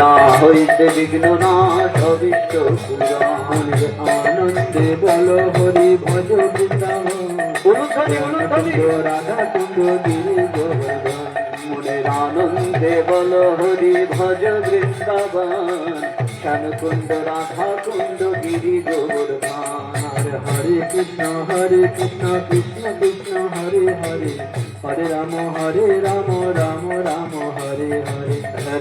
হইতে বিঘ্ন না সবিষ্ট পুরাণের আনন্দে বল হরি ভজ। রাধা কুণ্ড গিরি মনের আনন্দে বল হরি ভজ বৃন্দাবন। শ্যাম কুণ্ড রাধা কুণ্ড গিরি গোবর্ধন হরে কৃষ্ণ হরে কৃষ্ণ কৃষ্ণ কৃষ্ণ হরে হরে। হরে রাম হরে রাম রাম রাম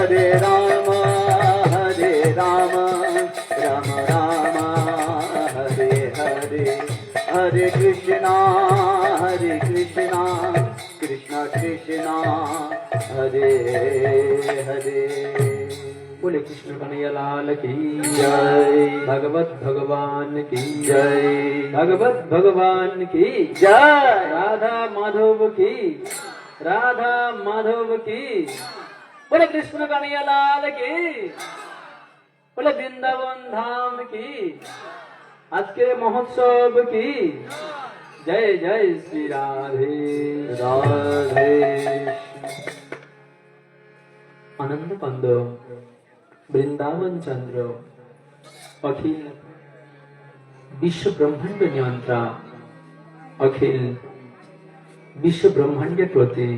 हरे राम हरे राम राम राम, हरे हरे। हरे कृष्णा हरे कृष्णा कृष्णा कृष्णा, हरे हरे। बोले कृष्ण कन्हैया लाल की जय, भगवत भगवान की जय, भगवत भगवान की जय। राधा माधव की, राधा माधव की বলে কৃষ্ণ কানিয়া লাল কি? বলে বৃন্দাবন ধাম কি? আজকে মহোৎসব কি? জয় জয় শ্রী রাধে রাধে আনন্দ কন্দ বৃন্দাবন চন্দ্র, অখিল বিশ্ব ব্রহ্মাণ্ড নিয়ন্ত্রা, অখিল বিশ্ব ব্রহ্মাণ্ডের প্রতি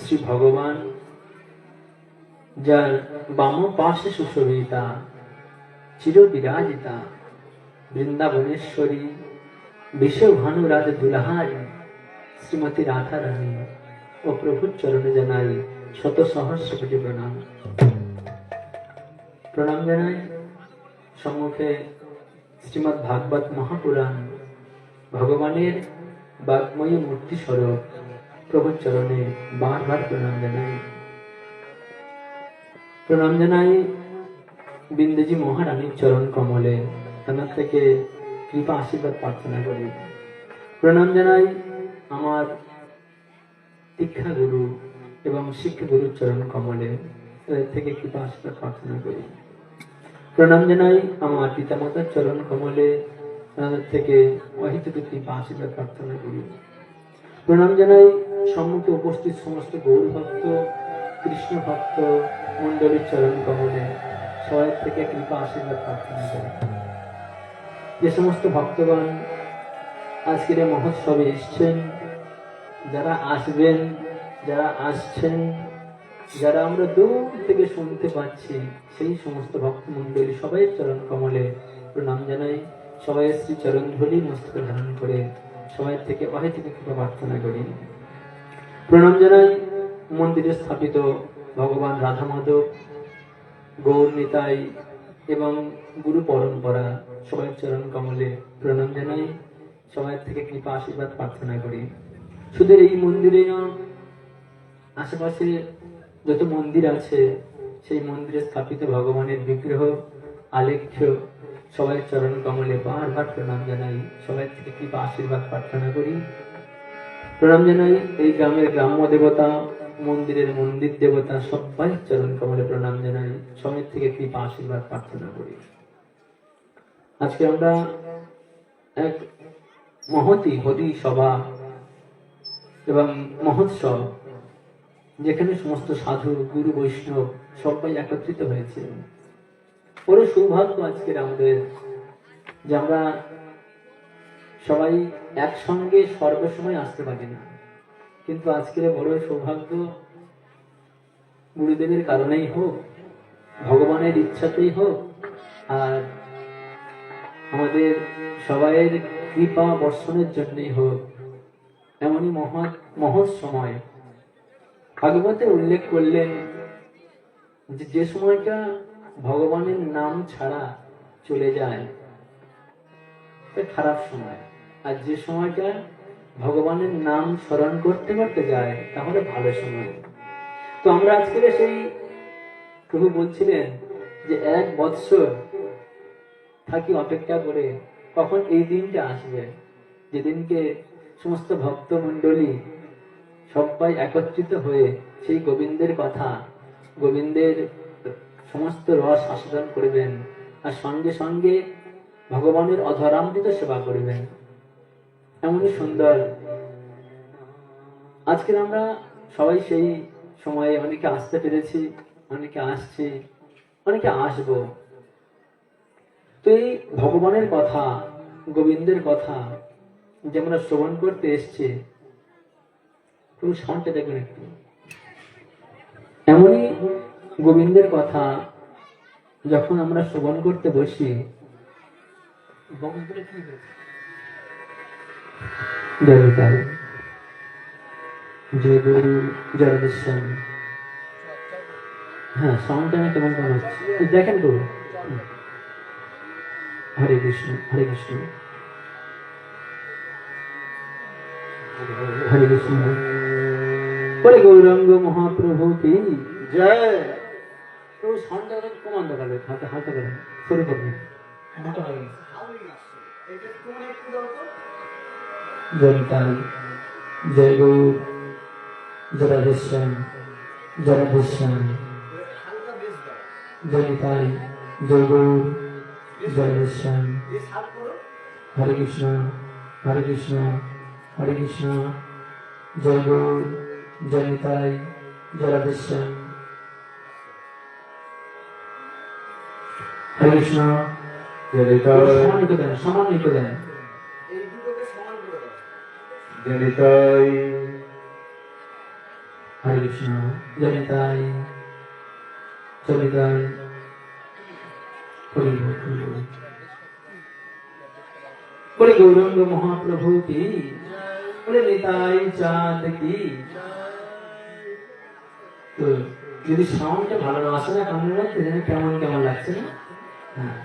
শ্রী ভগবান যার বাম পাশে সুশোভিতা চির বিরাজিতা বৃন্দাবনেশ্বরী বিশ্বভানুরাজ দুলাহারি, শ্রীমতী রাধা রানী ও প্রভুর চরণে জানাই শত সহস্র কোটি প্রণাম। প্রণাম জানাই সম্মুখে শ্রীমৎ ভাগবত মহাপুরাণ, ভগবানের বাগ্ময়ী মূর্তি স্বরূপ প্রভুর চরণে বারবার প্রণাম জানাই। প্রণাম জানাই বিন্দেজি মহারানীর চরণ কমলে। তার থেকে কৃপা আশীর্বাদ প্রার্থনা করি। প্রণাম জানাই আমার দীক্ষা গুরু এবং শিক্ষা গুরুর চরণ কমলে। তাদের থেকে কৃপা আশীর্বাদ প্রার্থনা করি। প্রণাম জানাই আমার পিতামাতার চরণ কমলে। তাদের থেকে অহিতুক কৃপা আশীর্বাদ প্রার্থনা করি। প্রণাম জানাই সম্মুখে উপস্থিত সমস্ত গৌর ভক্ত কৃষ্ণ ভক্ত মন্ডলীর চরণ কমলে সবাই থেকে কৃপা আশীর্বাদ প্রার্থনা করি। যে সমস্ত ভক্তগণ আজকের এই মহোৎসবে এসছেন, যারা আসবেন, যারা আসছেন, যারা আমরা দূর থেকে শুনতে পাচ্ছি, সেই সমস্ত ভক্ত মন্ডলী সবাই চরণ কমলে প্রণাম জানাই, সবাই শ্রী চরণ ধরি মস্তকে ধারণ করে সবাই থেকে অহে থেকে কৃপা প্রার্থনা করি। প্রণাম জানাই মন্দিরে স্থাপিত ভগবান রাধা মাধব, গৌর নিতাই এবং গুরু পরম্পরা সবাই চরণ কমলে প্রণাম জানাই। সবাই থেকে কৃপা, আশীর্বাদ, প্রার্থনা করি। শুধু এই মন্দিরে আশেপাশে যত মন্দির আছে, সেই মন্দিরে স্থাপিত ভগবানের বিগ্রহ, আলেখ্য, সবাই চরণ কমলে বারবার প্রণাম জানাই। সবাই থেকে কৃপা, আশীর্বাদ, প্রার্থনা করি। প্রণাম জানাই এই গ্রামের গ্রাম্য দেবতা মন্দিরের মন্দির দেবতা সবাই চরণ কমলে প্রণাম জানাই। সবাই থেকে কৃপা, আশীর্বাদ, প্রার্থনা করি। আজকে আমরা এক মহতি হরি সভা এবং মহোৎসব, যেখানে সমস্ত সাধু, গুরু, বৈষ্ণব সবাই একত্রিত হয়েছে। বড় সৌভাগ্য আজকের আমাদের যে আমরা সবাই একসঙ্গে সর্বসময় আসতে পারি না। কিন্তু আজকের বড় সৌভাগ্য গুরুদেবের কারণেই হোক, ভগবানের ইচ্ছাতেই হোক, আর আমাদের সবাইয়ের কৃপা বর্ষণের জন্যই হোক, এমনই মহৎ মহৎ সময়। ভাগবতে উল্লেখ করলেন যে যে সময়টা ভগবানের নাম ছাড়া চলে যায় খারাপ সময়। আর যে সময়টা ভগবানের নাম স্মরণ করতে করতে যায়, তাহলে ভালো সময়। তো আমরা আজকে সেই প্রভু বলছিলেন যে এক বৎসর থাকি অপেক্ষা করে কখন এই দিনটা আসবে। যেদিনকে সমস্ত ভক্ত মণ্ডলী সবাই একত্রিত হয়ে সেই গোবিন্দের কথা, গোবিন্দের সমস্ত রস আস্বাদন করবেন, আর সঙ্গে সঙ্গে ভগবানের অধরামৃত সেবা করবেন। এমনই সুন্দর। আজকের আমরা সবাই সেই সময়ে অনেকে আসতে পেরেছি, অনেকে আসছি, অনেকে আসব। তো এই ভগবানের কথা, গোবিন্দের কথা, যে আমরা শ্রবণ করতে এসছি, পুরো সাউন্ডটা দেখবেন একটু। এমনই গোবিন্দের কথা, যখন আমরা শ্রবণ করতে বসি বক্সগুলো কি হয়েছে? জয় তাই জয় গুরু জয় হ্যাঁ সাউন্ডটা না কেমন কেমন হচ্ছে? দেখেন তো। হরে কৃষ্ণ হরে কৃষ্ণ। হরে কৃষ্ণ। হরে গৌরাঙ্গ মহাপ্রভু কি জয় তো সাউন্ডটা কমান দেখাবে হাতে হাতে করে শুরু করবে মোটা হয়ে গেছে। জয় তাই জয় গৌর জয় রাধেশ্যাম জয় রাধেশ্যাম জয় তাই জয় গৌর জয় রাধেশ্যাম হরে কৃষ্ণ হরে কৃষ্ণ হরে কৃষ্ণ। জয় গৌর জয় তাই জয় হরে কৃষ্ণ। দেন সমান একটু দেন। জনিতাই হরে কৃষ্ণ জয় তাই জয় তাই হরি বল, গৌরঙ্গ মহাপ্রভু কি বলে নিতাই চাঁদ কি তো যদি সাউন্ডটা ভালো না আসে না মধ্যে যেন কেমন কেমন লাগছে না? হ্যাঁ।